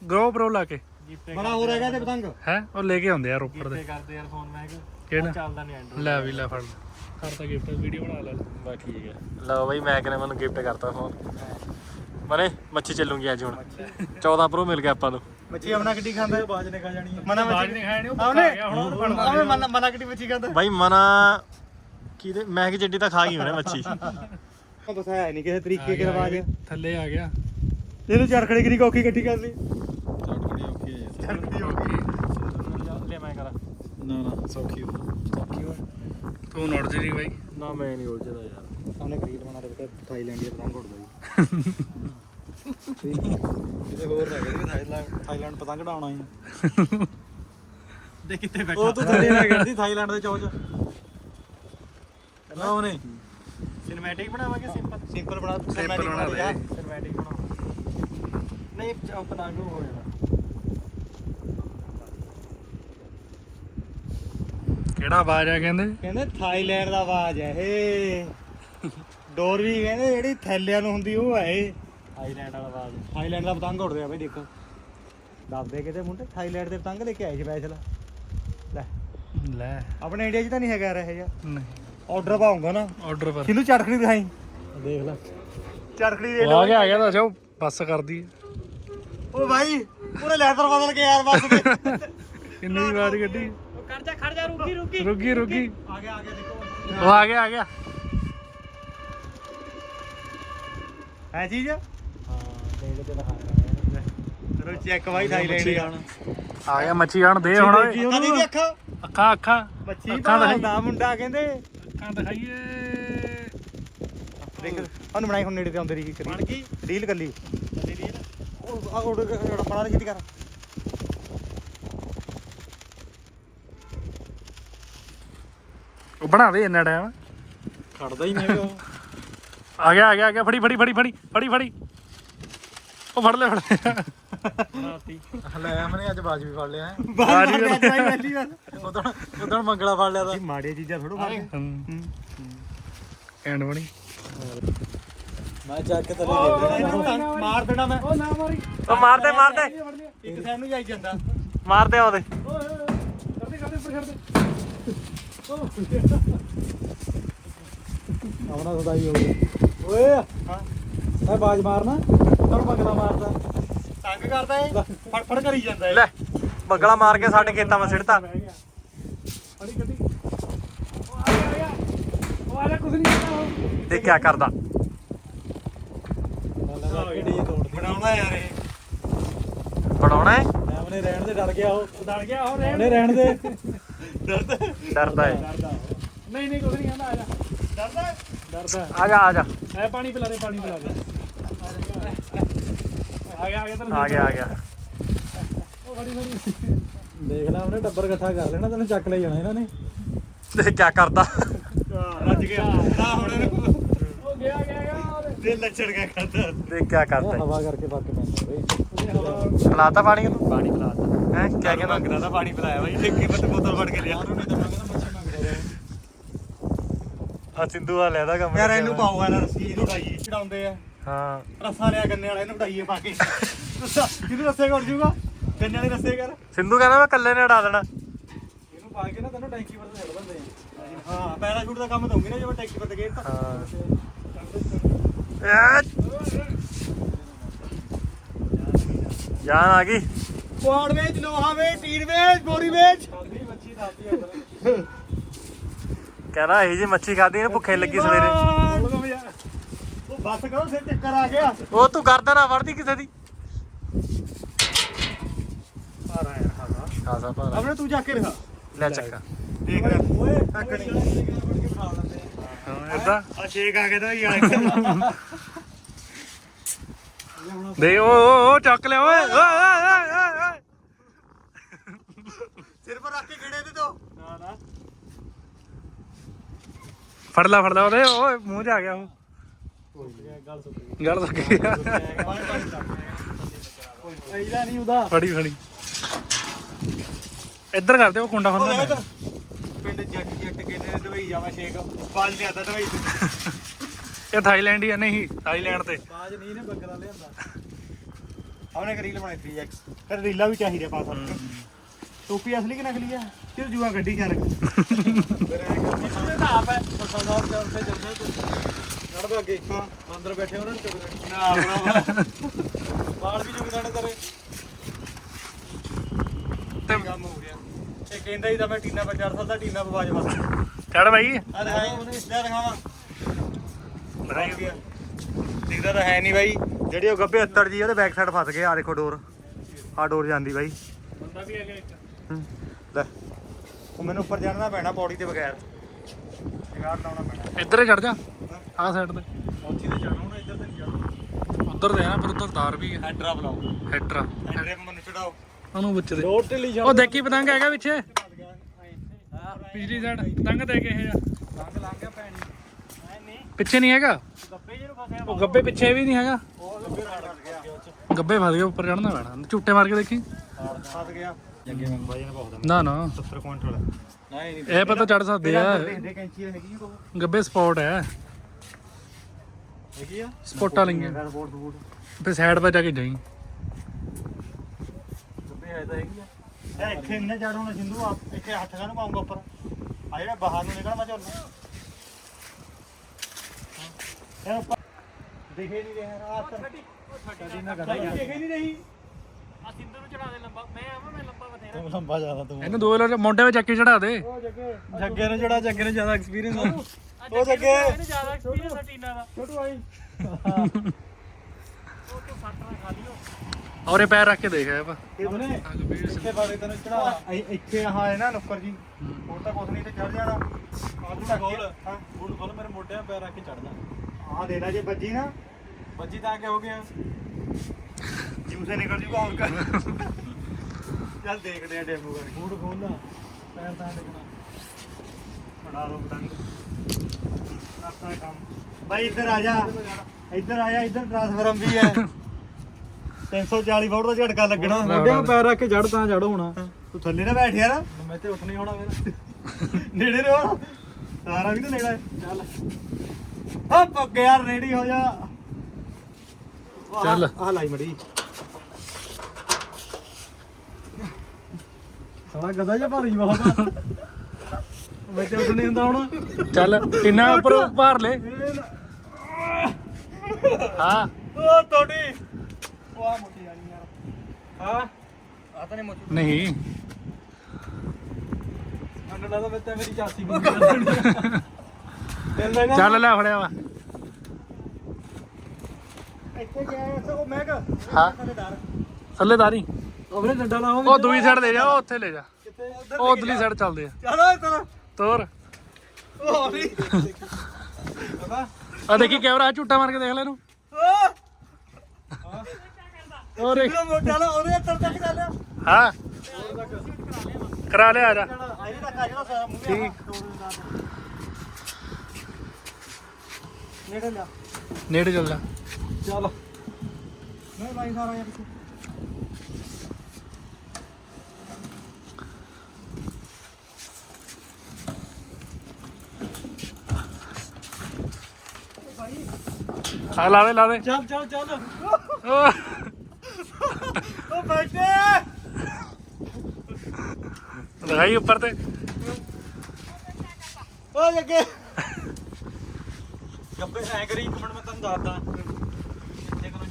ਗਰੋ ਪ੍ਰੋ ਲਾ ਕੇ। ਬੜਾ ਹੋ ਰਿਹਾ ਤੇ ਪਤੰਗ? ਹੈ? ਉਹ ਲੈ ਕੇ ਆਉਂਦੇ ਆ ਰੋਪੜ ਦੇ। ਕਰਦੇ ਯਾਰ ਫੋਨ ਮੈਂ ਕਿਹਾ। ਕਿਹੜਾ? ਚੱਲਦਾ ਨਹੀਂ ਐਂਡਰੋਇਡ ਲੈ ਵੀ ਲੈ ਫੜ। ਕਰਤਾ ਗਿਫਟ ਵੀਡੀਓ ਬਣਾ ਲੈ। ਬਸ ਠੀਕ ਹੈ। ਲਓ ਬਈ ਮੈਂ ਕਿਨੇ ਮੈਨੂੰ ਗਿਫਟ ਕਰਤਾ ਫੋਨ ਮਨੇ ਮੱਛੀ ਚੱਲੂਗੀ ਅੱਜ ਹੁਣ। 14 ਪ੍ਰੋ ਮਿਲ ਗਿਆ ਆਪਾਂ ਨੂੰ। ਮੱਛੀ ਆਪਣਾ ਕਿੱਡੀ ਖਾਂਦਾ? ਬਾਜ ਨੇ ਖਾ ਜਾਣੀ ਹੈ। ਮਨਾ ਬਾਜ ਮੱਛੀ ਨਹੀਂ ਖਾਣੇ ਉਹ ਗਿਆ ਹੁਣ ਉਹ ਬਣਦਾ ਮਨਾ ਮਨਾ ਕਿੱਡੀ ਮੱਛੀ ਖਾਂਦਾ? ਬਾਈ ਮਨਾ ਕਿਹਦੇ ਮੈਂ ਕਿ ਜੱਡੀ ਤਾਂ ਖਾ ਗਈ ਉਹਨੇ ਮੱਛੀ। ਉਹ ਬਸਾਇਆ ਨਹੀਂ ਕਿਸੇ ਤਰੀਕੇ ਕੇ ਰਵਾਜ ਥੱਲੇ ਆ ਗਿਆ। ਇਹਨੂੰ ਚਰਖੜੇ ਕਿਰੀ ਕੋਖੀ ਇਕੱਠੀ ਕਰ ਲਈ। ਚੜਕੜੀ ਔਖੀ ਹੈ ਹੋ ਗਈ। ਲੈ ਮੈਂ ਕਰਾਂ ਨਾ ਨਾ ਸੌਖੀ ਹੋ ਤੂੰ ਨੜ ਜੀ ਬਾਈ। ਨਾ ਮੈਂ ਨਹੀਂ ਉਲਝਦਾ ਯਾਰ। ਸਾਹਮਣੇ ਕਰੀਬ ਬਣਾ ਦੇ ਬੇਟੇ ਥਾਈਲੈਂਡ ਦੀ ਪਤੰਗ ਉੜਦਾ ਜੀ। ਕਿਤੇ ਹੋਰ ਨਾ ਕਰੀ ਥਾਈਲੈਂਡ ਥਾਈਲੈਂਡ ਪਤੰਗ ਉਡਾਉਣਾ ਹੀ ਦੇ ਕਿੱਥੇ ਬੈਠਾ। ਉਹ ਤੂੰ ਥੱਲੇ ਨਾ ਕਰਦੀ ਥਾਈਲੈਂਡ ਦੇ ਚੌਚ। ਨਾ ਉਹਨੇ ਸਿਨੇਮੈਟਿਕ ਬਣਾਵਾਂਗੇ ਸਿੰਪਲ ਸਿੰਪਲ ਬਣਾ ਸਿੰਪਲ ਬਣਾ ਦੇ। ਸਿਨੇਮੈਟਿਕ ਨਹੀਂ ਆਪਣਾ ਨੂੰ ਹੋ ਜਾਣਾ। ਕਿਹੜਾ ਆਵਾਜ਼ ਆ ਕਹਿੰਦੇ? ਕਹਿੰਦੇ ਥਾਈਲੈਂਡ ਦਾ ਆਵਾਜ਼ ਹੈ ਇਹ। ਡੋਰ ਵੀ ਕਹਿੰਦੇ ਜਿਹੜੀ ਥੈਲਿਆਂ ਨੂੰ ਹੁੰਦੀ ਉਹ ਹੈ ਇਹ। ਵਾਲਾ ਥਾਈਲੈਂਡ ਦਾ ਪਤੰਗ ਉੜ ਰਿਹਾ ਬਈ ਦੇਖੋ। ਦੱਬਦੇ ਕਿਤੇ ਮੁੰਡੇ ਥਾਈਲੈਂਡ ਦੇ ਪਤੰਗ ਲੈ ਕੇ ਆਏ ਸਪੈਸ਼ਲ ਲੈ। ਲੈ। ਆਪਣੇ ਇੰਡੀਆ 'ਚ ਤਾਂ ਨਹੀਂ ਹੈਗਾ ਯਾਰ ਇਹ ਜਿਹਾ। ਨਹੀਂ। ਆਰਡਰ ਪਾਉਂਗਾ ਨਾ। ਆਰਡਰ ਪਰ। ਕਿਲੂ ਚਰਖੜੀ ਦਿਖਾਈ। ਦੇਖ ਲੈ। ਚਰਖੜੀ ਦੇ ਉਹ ਆ ਗਿਆ ਆ ਗਿਆ ਦੱਸ ਬੱਸ ਕਰਦੀ ਹੈ। ਉਹ ਭਾਈ ਪੂਰੇ ਲੈਦਰ ਬਦਲ ਕੇ ਯਾਰ ਬੱਸ ਦੇ। ਕਿੰਨੀ ਆਵਾਜ਼ ਕੱਢੀ ਉਹ ਕਰ ਜਾ ਖੜ ਜਾ ਰੁਕੀ ਰੁਕੀ। ਰੁਕੀ ਰੁਕੀ। ਆ ਗਿਆ ਆ ਗਿਆ ਦੇਖੋ। ਉਹ ਆ ਗਿਆ ਆ ਗਿਆ। ਹੈ ਚੀਜ਼? ਹਾਂ ਦੇਖ ਕੇ ਦਿਖਾ ਚਲੋ ਚੈੱਕ ਭਾਈ ਥਾਈਲੈਂਡ ਦੀ ਆ ਗਿਆ ਮੱਛੀ ਖਾਣ ਦੇ ਹੁਣ ਅੱਖਾਂ ਦੀ ਅੱਖਾਂ ਅੱਖਾਂ ਅੱਖਾਂ। ਮੱਛੀ। ਦਾ ਮੁੰਡਾ ਕਹਿੰਦੇ। ਅੱਖਾਂ ਦਿਖਾਈਏ। ਦੇਖ ਉਹਨੂੰ ਬਣਾਈ ਹੁਣ ਨੇੜੇ ਤੇ ਆਉਂਦੇ ਰਹੀ ਕਰੀ ਬਣ ਗਈ। ਰੀਲ ਕੱਲੀ ਉਹ ਆ ਉੜ ਦੇ ਕਰ ਉਹ ਬਣਾ ਦੇ ਇੰਨਾ ਟਾਈਮ ਖੜਦਾ ਹੀ ਨਹੀਂ ਉਹ। ਆ ਗਿਆ ਆ ਗਿਆ ਆ ਗਿਆ। ਫੜੀ ਫੜੀ ਫੜੀ ਫੜੀ ਫੜੀ ਫੜੀ। ਉਹ ਫੜ ਲੈ ਫੜ ਲੈ। ਲੈ ਮੈਨੇ ਅੱਜ ਬਾਜ ਵੀ ਫੜ ਲਿਆ ਆਈ ਪਹਿਲੀ ਵਾਰ। ਉਦੋਂ ਉਦੋਂ ਮੰਗਲਾ ਫੜ ਲਿਆ ਤਾਂ। ਇਹ ਮਾੜੀਆਂ ਚੀਜ਼ਾਂ ਥੋੜੋ ਫੜਦੇ। ਹੂੰ। ਐਂਡ ਬਣੀ। ਮੈਂ ਚੱਕ ਕੇ ਤਲੇ ਮਾਰ ਦੇਣਾ ਮੈਂ। ਉਹ ਨਾ ਮਾਰੀ। ਉਹ ਮਾਰਦੇ ਮਾਰਦੇ ਇੱਕ ਸਾਈਡ ਨੂੰ ਜਾਈ ਜਾਂਦਾ। ਮਾਰਦੇ ਆਉਦੇ ਕਰਦੇ ਕਰਦੇ ਉੱਪਰ ਛੱਡ ਦੇ। ਆਪਣਾ ਸਦਾਈ ਹੋ ਗਈ ਓਏ ਹਾਂ ਇਹ ਬਾਜ ਮਾਰਨਾ। ਤੈਨੂੰ ਮੰਗਲਾ ਮਾਰਦਾ। ਤੰਗ ਕਰਦਾ ਇਹ ਫੜ ਫੜ ਕਰੀ ਜਾਂਦਾ ਇਹ ਲੈ ਬਗਲਾ ਮਾਰ ਕੇ ਸਾਡੇ ਖੇਤਾਂ 'ਮਾ ਸਿੱਟਤਾ ਫੜੀ ਗੱਡੀ। ਉਹ ਆ ਗਿਆ ਉਹ ਆ ਗਿਆ ਕੁਝ ਨਹੀਂ ਕਰਦਾ ਦੇਖ ਕਰਦਾ। ਬਣਾਉਣਾ ਯਾਰ ਇਹ। ਬਣਾਉਣਾ ਹੈ? ਮੈਂ ਉਹਨੇ ਰਹਿਣ ਦੇ ਡਰ ਗਿਆ ਉਹ। ਡਰ ਗਿਆ ਉਹ ਰਹਿਣ ਉਹਨੇ ਰਹਿਣ ਦੇ। ਡਰਦਾ ਹੈ। ਡਰਦਾ ਉਹ। ਨਹੀਂ ਨਹੀਂ ਕੁਝ ਨਹੀਂ ਕਹਿੰਦਾ ਆ ਜਾ। ਡਰਦਾ ਡਰਦਾ ਆ ਜਾ ਆ ਜਾ। ਐ ਪਾਣੀ ਪਿਲਾ ਦੇ ਪਾਣੀ ਪਿਲਾ ਦੇ। ਆ ਗਿਆ ਆ ਗਿਆ ਤੈਨੂੰ। ਆ ਗਿਆ ਆ ਗਿਆ। ਉਹ ਫੜੀ ਫੜੀ। ਦੇਖ ਲੈ ਉਹਨੇ ਟੱਬਰ ਇਕੱਠਾ ਕਰ ਲੈਣਾ ਤੈਨੂੰ ਚੱਕ ਲੈ ਜਾਣਾ ਇਹਨਾਂ ਨੇ। ਕਿਆ ਕਰਦਾ? ਰੱਜ ਗਿਆ। ਨਾ ਹੁਣ ਇਹਨੂੰ ਗਿਆ ਉਹਦੇ ਦਿਲ ਲੱਛੜ ਗਿਆ ਕਰਦਾ। ਦੇਖ ਕਿਆ ਕਰਦਾ ਹਵਾ ਕਰਕੇ ਫ਼ਰਕ ਪੈਂਦਾ ਬਈ। ਉਹਦੇ ਹਵਾ ਪਲਾਤਾ ਪਾਣੀ ਨੂੰ ਪਾਣੀ ਪਿਲਾਤਾ। ਹੈ ਕਿਆ ਕਹਿੰਦਾ? ਮੰਗਦਾ ਤਾਂ ਪਾਣੀ ਪਿਲਾਇਆ ਬਾਈ ਠੇਕੇ ਪੱਤੇ ਬੋਤਲ ਫੜ ਕੇ ਲਿਆ। ਆ ਸਿੰਧੂ ਵਾਲਾ ਇਹਦਾ ਕੰਮ ਯਾਰ ਇਹਨੂੰ ਪਾਊਗਾ ਨਾ ਰੱਸੀ ਇਹਨੂੰ ਢਾਈਏ ਚੜਾਉਂਦੇ ਆ। ਹਾਂ। ਰੱਸਾ ਲਿਆ ਗੰਨੇ ਵਾਲਾ ਇਹਨੂੰ ਢਾਈਏ ਪਾ ਕੇ। ਰੱਸਾ ਕਿਹਨੂੰ ਰੱਸੇ ਕਰ ਜੂਗਾ ਗੰਨੇ ਵਾਲੇ ਰੱਸੇ ਕਰ। ਸਿੰਧੂ ਕਹਿੰਦਾ ਮੈਂ ਇਕੱਲੇ ਨੇ ਉਡਾ ਦੇਣਾ। ਇਹਨੂੰ ਪਾ ਕੇ ਨਾ ਤੈਨੂੰ ਟੈਂਕੀ ਪਰ ਛੱਡ ਦਿੰਦੇ ਆ। ਹਾਂ ਪੈਰਾਸ਼ੂਟ ਦਾ ਕੰਮ ਦਊਂਗੀ ਨਾ ਜੇ ਮੈਂ ਟੈਂਕੀ ਪਰ ਤੇ ਗੇਰ ਤਾਂ। ਹਾਂ। ਜਾਨ ਆ ਗਈ ਕੁਆੜ ਵੇਚ ਲੋਹਾ ਵੇਚ ਟੀਰ ਵੇਚ ਬੋਰੀ ਵੇਚ ਕਹਿੰਦਾ ਇਹ ਜੀ ਮੱਛੀ ਖਾਦੀ ਇਹਨੂੰ? ਭੁੱਖੇ ਲੱਗੀ ਸਵੇਰੇ। ਉਹ ਬੱਸ ਕਰੋ ਸਿਰ ਚੱਕਰ ਆ ਗਿਆ। ਉਹ ਤੂੰ ਕਰਦਾ ਨਾ ਵੜਦੀ ਕਿਸੇ ਦੀ। ਭਾਰਾ ਯਾਰ ਖਾਸਾ। ਖਾਸਾ ਭਾਰਾ। ਆਪਣੇ ਤੂੰ ਜਾ ਕੇ ਰਹਾ ਲੈ ਚੱਕਾ। ਦੇਖ ਲੈ। ਓਏ ਹਾਂ ਇਦਾਂ ਆ ਛੇਕ ਆ ਗਿਆ ਤਾਂ ਹੀ ਆ ਦੇ ਓ ਓ ਓ, ਚੱਕ ਲਿਆ ਓਏ ਓਏ ਓਏ, ਓਏ ਓਏ, ਓਏ। ਸਿਰ ਪਰ ਰੱਖ ਕੇ ਖੜੇ ਤੇ ਤੋਂ ਨਾ ਨਾ। ਫੜ ਲੈ ਫੜ ਲੈ ਉਹਦੇ ਓਏ ਮੂੰਹ 'ਚ ਆ ਗਿਆ ਉਹ ਗੱਲ ਸੁਣ। ਗੜ ਲੱਗ ਗਿਆ ਇਹਦਾ ਨਹੀਂ ਉਹਦਾ। ਫੜੀ ਫੜੀ। ਇੱਧਰ ਕਰਦੇ ਉਹ ਕੁੰਡਾ ਖੋਲਣਾ ਪਿੰਡ ਜੱਟ ਜੱਟ ਕਹਿੰਦੇ ਨੇ ਦਵਾਈ ਜਾਵਾ ਸ਼ੇਕ ਬਾਲ ਤੇ ਆਦਾ ਦਵਾਈ। [laughs] ਇਹ ਥਾਈਲੈਂਡ ਹੀ ਆ ਨਹੀਂ ਥਾਈਲੈਂਡ ਤੇ। ਬਾਜ ਨਹੀਂ ਨੇ ਬੱਕਰਾ ਲਿਆਂਦਾ। ਉਹਨੇ ਇੱਕ ਰੀਲ ਬਣਾਈ 3x ਫਿਰ ਰੀਲਾਂ ਵੀ ਚਾਹੀਦੇ ਪਾ ਸਕਦੇ। ਟੋਪੀ ਅਸਲੀ ਕਿ ਨਕਲੀ ਆ? ਕਿ ਜੂਆ ਗੱਡੀ ਚੱਲ [laughs] ਫਿਰ ਐ ਕਰਨੀ ਸੁਣੇ ਤਾਂ ਆਪ ਹੈ। ਪਰਸੋਂ ਦਾ ਉੱਥੇ ਉੱਥੇ ਚੱਲਦਾ ਤੂੰ ਨੜਦਾ ਅੱਗੇ। ਹਾਂ। ਅੰਦਰ ਬੈਠੇ ਉਹਨਾਂ ਨੂੰ ਚੁੱਕ ਨਾ ਬਰਾਬਰ [laughs] ਬਾਲ ਵੀ ਤੇ ਕੰਮ ਹੋ ਕਹਿੰਦਾ ਹੀ ਤਾਂ ਮੈਂ ਟੀਨਾ ਪਾ 4 ਸਾਲ ਦਾ ਟੀਨਾ ਪਾ ਬਾਜ ਫਸ ਚੜ ਬਾਈ। ਆ ਦਿਖਾਈ ਉਹਨੇ ਇਸਦਾ ਦਿਖਾਵਾਂ। ਦਿਖਾਈ। ਦਿਖਦਾ ਤਾਂ ਹੈ ਨਹੀਂ ਬਾਈ। ਜਿਹੜੀ ਉਹ ਗੱਬੇ 70 ਜੀ ਉਹਦੇ ਬੈਕ ਸਾਈਡ ਫਸ ਗਏ ਆ ਦੇਖੋ ਡੋਰ ਆ ਡੋਰ ਜਾਂਦੀ ਬਾਈ। ਬੰਦਾ ਵੀ ਹੈਗਾ ਇੱਕ। ਹੂੰ, ਲੈ। ਉਹ ਮੈਨੂੰ ਉੱਪਰ ਚੜਨਾ ਪੈਣਾ ਪੌੜੀ ਦੇ ਬਗੈਰ। ਜਗਾੜ ਲਾਉਣਾ ਪੈਣਾ। ਇੱਧਰ ਹੀ ਚੜ ਜਾ। ਆਹ ਸਾਈਡ ਤੇ। ਉੱਥੇ ਤੇ ਜਾਣਾ ਹੁਣ ਇੱਧਰ ਤੇ ਨਹੀਂ ਜਾਣਾ। ਉੱਧਰ ਦੇ ਆ ਪਰ ਉੱਧਰ ਤਾਰ ਵੀ ਹੈ। ਹੈਡਰਾ ਬਲਾਓ ਹੈਟਰਾ ਹੈਡਰੇ ਮੈਨੂੰ ਚੜਾਓ ਉਹਨੂੰ ਵਿੱਚ ਦੇ। ਢਿੱਲੀ ਉਹ ਦੇਖੀ ਪਤੰਗ ਹੈਗਾ ਪਿੱਛੇ ਪਿਛਲੀ ਸਾਈਡ ਪਤੰਗ ਦੇ ਕੇ ਇਹ ਜਾ ਲੰਘ ਲੰਘ ਗਿਆ ਪੈਣੀ ਪਿੱਛੇ ਨਹੀਂ ਹੈਗਾ? ਗੱਪੇ ਜਿਹਨੂੰ ਫਸਿਆ ਉਹ ਗੱਬੇ ਪਿੱਛੇ ਵੀ ਨਹੀਂ ਹੈਗਾ? ਉਹ ਗੱਪੇ ਰੜ ਗਿਆ ਗੱਬੇ ਫਸ ਗਏ ਉੱਪਰ ਚੜਨਾ ਪੈਣਾ। ਝੂਟੇ ਮਾਰ ਕੇ ਦੇਖੀ। ਫਸ ਗਿਆ। ਜੱਗੇ ਮੈਂ ਬਾਈ ਨੇ ਬਹੁਤ ਨਾ ਨਾ। 70 ਕੁਇੰਟਲ। ਨਹੀਂ ਨਹੀਂ। ਇਹ ਪਤਾ ਚੜ ਸਕਦੇ ਆ। ਗੱਬੇ ਸਪੋਰਟ ਹੈ। ਹੈਗੀ ਆ? ਸਪੋਰਟਾਂ ਲਈਆਂ। ਤੇ ਸਾਈਡ 'ਤੇ ਜਾ ਕੇ ਜਾਈ। ਤਾਂ ਹੈਗੀ ਆ। ਇਹ ਇੱਥੇ ਨਹੀਂ ਜੜ ਹੋਣਾ ਸਿੰਧੂ ਆ ਇੱਥੇ ਹੱਥ ਕਾਹਨੂੰ ਪਾਉਂਗਾ ਉੱਪਰ? ਆ ਜਿਹੜਾ ਬਾਹਰ ਨੂੰ ਨਿਕਲਣਾ ਚੱਲ ਇਹ ਉੱਪਰ। ਦਿਖੇ ਨਹੀਂ ਰਿਹਾ ਰਾਤ ਕਦੀ ਨਾ ਕਰਦਾ ਦਿਖੇ ਨਹੀਂ ਰਹੀ। ਆ ਸਿੰਧੂ ਨੂੰ ਚੜਾ ਦੇ ਲੰਬਾ। ਮੈਂ ਆਵਾਂ ਮੈਂ ਲੰਬਾ ਬਥੇਰਾ। ਤੂੰ ਲੰਬਾ ਜ਼ਿਆਦਾ ਤੂੰ। ਇਹਨੂੰ ਦੋ ਵਾਰ ਮੁੰਡੇ ਵਿੱਚ ਚੱਕੀ ਚੜਾ ਦੇ। ਉਹ ਜੱਗੇ ਜੱਗੇ ਨੂੰ ਜਿਹੜਾ ਜੱਗੇ ਨੂੰ ਜ਼ਿਆਦਾ ਐਕਸਪੀਰੀਅੰਸ ਆ। ਉਹ ਜੱਗੇ ਇਹਨੂੰ ਜ਼ਿਆਦਾ ਐਕਸਪੀਰੀਅੰਸ ਆ ਟੀਨਾ ਦਾ। ਛੋਟੂ ਆਈ। ਉਹ ਤੋਂ ਸੱਟ ਨਾ ਖਾ ਲਿਓ। ਔਰੇ ਪੈਰ ਰੱਖ ਕੇ ਦੇਖ ਉਹਨੇ ਇੱਥੇ ਬਾਰੇ ਤੈਨੂੰ ਚੜਾ ਇੱਥੇ ਆਹ ਹੈ ਨਾ ਨੁੱਕਰ ਜੀ। ਹੋਰ ਤਾਂ ਕੁਛ ਨਹੀਂ ਤੇ ਚੜ ਜਾਣਾ ਹਾਂ। ਬੂਟ ਖੋਲ ਮੇਰੇ ਮੋਢਿਆਂ ਪੈਰ ਰੱਖ ਕੇ ਚੜਦਾ ਆਹ ਦੇ ਲੈ ਜੇ ਵੱਜੀ ਨਾ। ਵੱਜੀ ਤਾਂ ਕਿ ਹੋ ਗਿਆ ਜੂ ਸੇ ਨਿਕਲ ਜੂਗਾ ਹੋਰ ਕਰ ਚੱਲ ਦੇਖਦੇ ਆ ਡੇਮੋ ਕਰਕੇ। ਬੂਟ ਖੋਲ ਲਾ ਪੈਰ ਤਾਂ ਲੱਗਣਾ ਬਣਾ ਲਓ ਪਤੰਗ। ਆਪਣਾ ਕੰਮ। ਬਾਈ ਇੱਧਰ ਆ ਜਾ। ਇੱਧਰ ਆ ਜਾ ਇੱਧਰ ਟ੍ਰਾਂਸਫਾਰਮ ਵੀ ਹੈ। 340 ਵੋਲਟ ਦਾ ਝਟਕਾ ਲੱਗਣਾ। ਮੋਢਿਆਂ ਪੈਰ ਰੱਖ ਕੇ ਜੜ ਤਾਂ ਜੜ ਹੋਣਾ। ਤੂੰ ਥੱਲੇ ਨਾ ਬੈਠ ਯਾਰ। ਮੈਂ ਤੇ ਉੱਠ ਨਹੀਂ ਹੋਣਾ ਫਿਰ। ਨੇੜੇ ਰਹੋ। ਸਾਰਾ ਵੀ ਤਾਂ ਨੇੜਾ ਹੈ। ਚੱਲ ਯਾਰ ਰੈਡੀ ਹੋ ਜਾ। ਚੱਲ। ਆ ਲਾਈ ਮੜੀ। ਸਾਲਾ ਗਦਾ ਜਿਹਾ ਭਾਰੀ ਬਹੁਤ ਮੈਂ ਤੇ ਉੱਠ ਨਹੀਂ ਹੁੰਦਾ ਹੁਣ। ਚੱਲ ਕਿੰਨਾ ਉੱਪਰ ਭਾਰ ਲੈ। ਹਾਂ। ਓ ਤੋੜੀ। ਉਹ ਆ ਮੋਟੀ ਆਣੀ ਯਾਰ। ਹਾਂ? ਆ ਤਾਂ ਨਹੀਂ ਮੋਟੀ ਨਹੀਂ। ਮੈਨੂੰ ਲੱਗਦਾ ਮੈਂ ਤੇ ਮੇਰੀ ਚਾਸੀ ਨੂੰ ਦਿਲ ਦਾ ਚੱਲ ਲੈ ਫੜਿਆ ਵਾ। ਇੱਥੇ ਗਿਆ ਹੈ? ਉਹ ਮੈਗ ਹਾਂ। ਥੱਲੇ ਤਾਰੀ। ਆਪਣੇ ਡੰਡਾ ਲਾਓ ਉਹ ਦੂਈ ਸਾਈਡ ਦੇ ਜਾ ਉਹ ਉੱਥੇ ਲੈ ਜਾ। ਉਹ ਉਧਰਲੀ ਸਾਈਡ ਚੱਲਦੇ ਆ। ਚਲੋ ਤੋਰ। ਉਹ ਆ ਦੇਖੀ ਕੈਮਰਾ ਝੂਟਾ ਮਾਰ ਕੇ ਦੇਖ ਲੈ ਇਹਨੂੰ। ਮੋਟਾ ਉਹਦੇ ਤੱਕ ਹਾਂ। ਕਰਾ ਲਿਆ ਆ ਜਾ। ਆਈ ਤੱਕ ਆ ਜਿਹੜਾ ਸਾਰਾ ਮੂੰਹ ਠੀਕ। ਨੇੜੇ ਲਿਆ। ਨੇੜੇ ਚੱਲ ਜਾ। ਚੱਲ। ਨਹੀਂ ਲਾਈ ਸਾਰਾ ਯਾਰ ਪਿੱਛੇ। ਆ ਲਾ ਦੇ ਲਾ ਦੇ ਚੱਲ ਚੱਲ ਚੱਲ। ਓ, ਉਹ ਬੈਠੇ ਲਗਾਈ ਉੱਪਰ ਤੇ। ਓ ਜੱਗੇ। ਗੱਬੇ ਐ ਕਰੀ ਇੱਕ ਮਿੰਟ ਮੈਂ ਤੈਨੂੰ ਦੱਸਦਾ।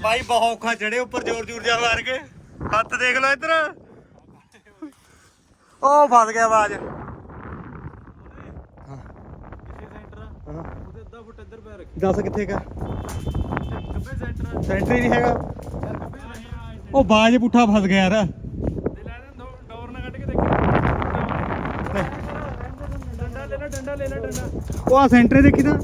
ਭਾਈ ਬਹੁਤ ਔਖਾ ਚੜੇ ਉੱਪਰ ਜ਼ੋਰ ਜ਼ੋਰ ਜਾ ਮਾਰ ਕੇ। ਹੱਥ ਦੇਖ ਲਓ ਇੱਧਰ। ਉਹ ਫਸ ਗਿਆ ਆਵਾਜ਼। ਕਿਸੇ ਸੈਂਟਰ ਉਹਦੇ ਅੱਧਾ ਫੁੱਟ ਇੱਧਰ ਪੈ ਰੱਖੀ ਦੱਸ ਕਿੱਥੇ ਕਾ ਗੱਬੇ ਸੈਂਟਰ ਸੈਂਟਰ ਹੀ ਨਹੀਂ ਹੈਗਾ। ਉਹ ਬਾਜ ਪੁੱਠਾ ਫਸ ਗਿਆ ਯਾਰ। ਦੇ ਲੈ ਲੈ ਡੋਰ ਨਾ ਕੱਢ ਕੇ ਦੇਖ ਡੰਡਾ ਲੈ ਲੈ ਡੰਡਾ ਲੈ ਲੈ ਡੰਡਾ ਉਹ ਆ ਸੈਂਟਰ ਦੇਖੀ ਤਾਂ।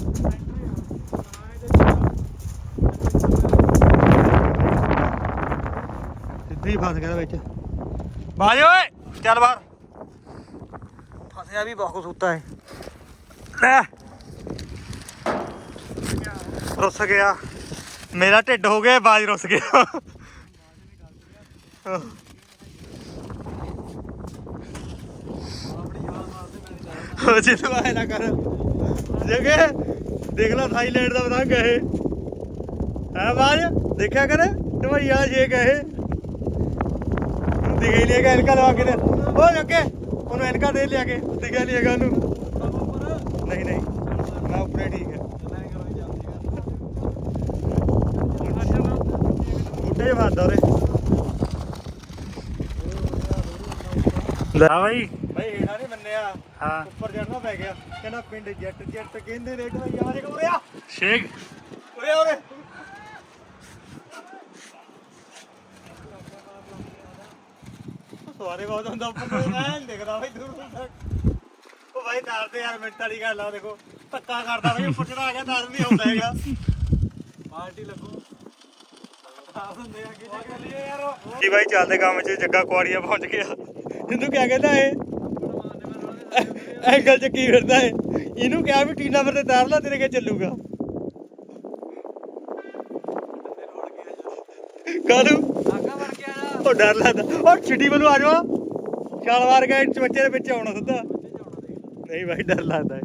ਕੋਠੇ 'ਚ ਫਸ ਗਿਆ ਵਿੱਚ। ਬਾਜ ਓਏ, ਚੱਲ ਬਾਹਰ। ਫਸਿਆ ਵੀ ਬਹੁਤ ਸੁੱਤਾ ਹੈ ਲੈ। ਰੁੱਸ ਗਿਆ। ਮੇਰਾ ਢਿੱਡ ਹੋ ਗਿਆ, ਬਾਜ ਰੁੱਸ ਗਿਆ। ਹੋ। ਜਿੱਦ ਆਇਆ ਨਾ ਕਰ। ਜਗੇ, ਦੇਖ ਲੈ ਥਾਈਲੈਂਡ ਦਾ ਬਤਾਂਗ ਇਹ। ਹੈ ਬਾਜ, ਦੇਖਿਆ ਕਰ ਢਵਈ ਵਾਲਾ ਛੇਕ ਦਿਖੇ ਨਹੀਂ ਹੈਗਾ ਐਨਕਾ ਲਵਾ ਕੇ ਦੇ। ਓ ਜੱਗੇ, ਉਹਨੂੰ ਐਨਕਾ ਦੇ ਲਿਆ ਕੇ। ਦਿਖਿਆ ਨਹੀਂ ਹੈਗਾ ਉਹਨੂੰ। ਨਹੀਂ ਨਹੀਂ। ਮੈਂ ਉੱਪਰੇ ਠੀਕ ਹੈ ਬੁੱਢੇ ਫਾਦਾ ਉਰੇ ਲੈ। ਬਾਈ। ਭਾਈ ਇਹਨਾਂ ਨੇ ਮੰਨਿਆ। ਹਾਂ। ਉੱਪਰ ਚੜਨਾ ਪੈ ਗਿਆ। ਕਹਿੰਦਾ ਪਿੰਡ ਜੱਟ ਜੱਟ ਕਹਿੰਦੇ ਨੇ ਢਵਈ ਵਾਲੇ ਉਰੇ ਆ। ਸ਼ੇਖ ਉਰੇ ਉਰੇ। ਸਵਾਰੇ ਬਹੁਤ ਹੁੰਦਾ ਉੱਪਰ ਤੋਂ ਐਂ ਨੀ ਦਿਖਦਾ ਬਈ ਦੂਰ ਦੂਰ ਤੱਕ। ਉਹ ਭਾਈ ਦਾਰ ਤੇ ਯਾਰ ਮਿੰਟ ਵਾਲੀ ਗੱਲ ਆ ਦੇਖੋ। ਧੱਕਾ ਕਰਦਾ ਬਈ ਉੱਪਰ ਚੜਾ ਗਿਆ ਦਾਰ ਨਹੀਂ ਆਉਂਦਾ ਹੈਗਾ। ਪਾਰਟੀ ਲੱਗੂ। ਆਪ ਹੁੰਦੇ ਆ ਕਿ ਜਗ੍ਹਾ ਲਈ ਯਾਰ। ਜੀ ਭਾਈ ਚੱਲਦੇ ਕੰਮ 'ਚ ਜੱਗਾ ਕੁਆੜੀਆਂ ਪਹੁੰਚ ਗਿਆ। ਜਿੰਦੂ ਕਿਆ ਕਹਿੰਦਾ ਇਹ ਐਂਗਲ 'ਚ ਕੀ ਫਿਰਦਾ ਏ? ਇਹਨੂੰ ਕਿਹਾ ਵੀ ਟੀਨਾ ਪਰ ਤੇ ਤਾਰ ਲਾ, ਤੇਰੇ ਕੇ ਚੱਲੂਗਾ? ਕਾਲੂ ਆਗਾ ਵੜ ਗਿਆ ਉਹ ਡਰ ਲੱਗਦਾ। ਉਹ ਛਿੱਟੀ ਵੱਲੋਂ ਆ ਜਾ ਛਾਲ ਮਾਰ ਕੇ ਬੱਚੇ ਦੇ ਵਿੱਚ ਆਉਣਾ ਸਿੱਧਾ। ਨਹੀਂ ਭਾਈ ਡਰ ਲੱਗਦਾ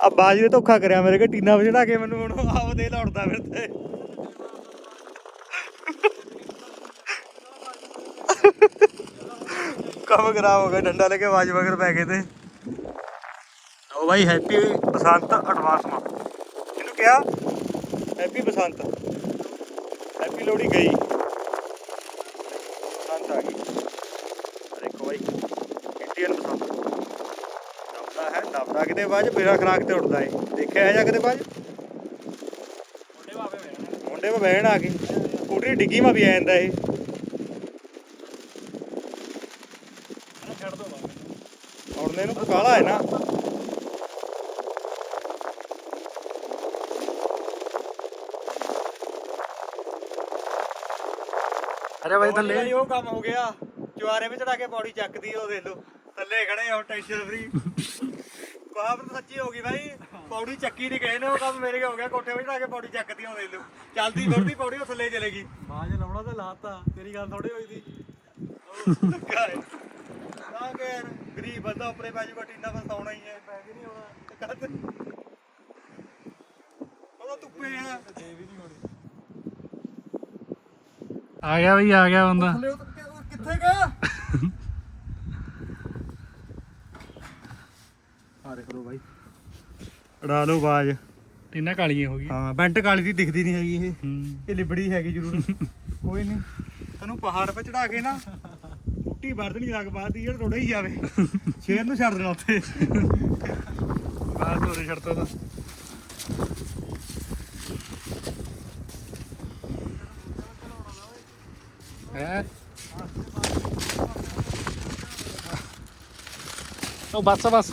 ਆ ਬਾਜੀ ਨੇ ਧੋਖਾ ਕਰਿਆ ਮੇਰੇ ਕੇ ਟੀਨਾ ਵਜਣਾ ਕੇ ਮੈਨੂੰ ਹੁਣ ਆਪ ਦੇ ਲੜਦਾ ਫਿਰਦਾ ਕੰਮ ਖਰਾਬ ਹੋ ਗਿਆ ਡੰਡਾ ਲੈ ਕੇ ਆਵਾਜ਼ ਮਗਰ ਪੈ ਗਏ ਤੇ। ਉਹ ਭਾਈ ਹੈਪੀ ਬਸੰਤ ਐਡਵਾਂਸਮਾ ਇਹਨੂੰ ਕਿਹਾ ਹੈਪੀ ਬਸੰਤ। ਹੈਪੀ ਲੋਹੜੀ ਗਈ। ਬਸੰਤ ਆ ਗਈ। ਦੇਖੋ ਭਾਈ ਇੰਡੀਅਨ ਬਸੰਤ। ਦਬਦਾ ਹੈ ਦਬਦਾ ਕਿਤੇ ਬਾਅਦ ਬਿਨਾ ਖਰਾਕ ਤੇ ਉੱਡਦਾ ਏ। ਦੇਖਿਆ ਜਾਂ ਕਿਤੇ ਬਾਅਦ ਮੁੰਡੇ ਵਾ ਬਹਿਣ ਆ ਕੇ ਸਕੂਟਰੀ ਡਿੱਗੀ ਮਾ ਵੀ ਆ ਜਾਂਦਾ ਇਹ ਉੜਨੇ ਨੂੰ ਕਾਲਾ ਹੈ ਨਾ। ਅਰੇ ਬਾਈ ਥੱਲੇ। ਉਹ ਕੰਮ ਹੋ ਗਿਆ। ਚੁਆਰੇ ਵਿੱਚ ਚੜਾ ਕੇ ਪੌੜੀ ਚੱਕਦੀ ਉਹ ਦੇਖ ਲਓ। ਥੱਲੇ ਖੜੇ ਆ ਟੈਨਸ਼ਨ ਫਰੀ ਬਾਪ ਤਾਂ ਸੱਚੀ ਹੋ ਗਈ ਭਾਈ ਪੌੜੀ ਚੱਕੀ ਨਹੀਂ ਗਏ ਨੇ ਉਹ ਕੰਮ ਮੇਰੇ ਹੋ ਗਿਆ। ਕੋਠੇ ਵਿੱਚ ਚੜਾ ਕੇ ਪੌੜੀ ਚੱਕਦੀ ਉਹ ਦੇਖ ਲਓ। ਚੱਲਦੀ ਫਿਰਦੀ ਪੌੜੀ ਉਹ ਥੱਲੇ ਚਲੇਗੀ ਬਾਜ ਲਾਉਣਾ ਤੇ ਲਾਤਾ। ਤੇਰੀ ਗੱਲ ਥੋੜੀ ਹੋਈ ਦੀ ਲੱਗਾ ਹੈ ਤਾਂ ਗਰੀਬ ਬੰਦਾ ਉੱਪਰੇ ਪੈ ਜਾਊਗਾ ਟੀਨਾ ਬਸ ਆਉਣਾ ਹੀ ਹੈ ਪੈ ਨਹੀਂ ਆਉਣਾ ਕੱਦ ਉਹਦਾ ਧੁੱਪੇ ਆ। ਇਹ ਵੀ ਨਹੀਂ ਹੋਣੀ ਆ ਗਿਆ ਬਈ ਆ ਗਿਆ ਬੰਦਾ। ਕਿੱਥੇ ਗਿਆ? ਆ ਦੇਖ ਲਓ ਭਾਈ ਉਡਾ ਲਓ ਬਾਜ ਟੀਨਾ ਕਾਲੀਆਂ ਹੋ ਗਈ। ਹਾਂ ਬੈਂਟ ਕਾਲੀ ਦੀ ਦਿਖਦੀ ਨਹੀਂ ਹੈਗੀ ਇਹ। ਇਹ ਲਿਬੜੀ ਹੈਗੀ ਜ਼ਰੂਰ। [laughs] ਕੋਈ ਨਹੀਂ। ਤੈਨੂੰ ਪਹਾੜ 'ਤੇ ਚੜਾ ਕੇ ਨਾ ਬੁੱਟੀ ਵਰਦਣੀ ਲੱਗ ਬਾਦੀ ਜਿਹੜਾ ਰੋੜਾ ਹੀ ਜਾਵੇ। ਸ਼ੇਰ ਨੂੰ ਛੱਡ ਦੇਣਾ ਉੱਥੇ। ਬਾਹਰ ਤੋਰੇ ਛੜਤਾ ਤਾਂ। ਹੈ? ਉਹ ਬੱਸ ਬੱਸ।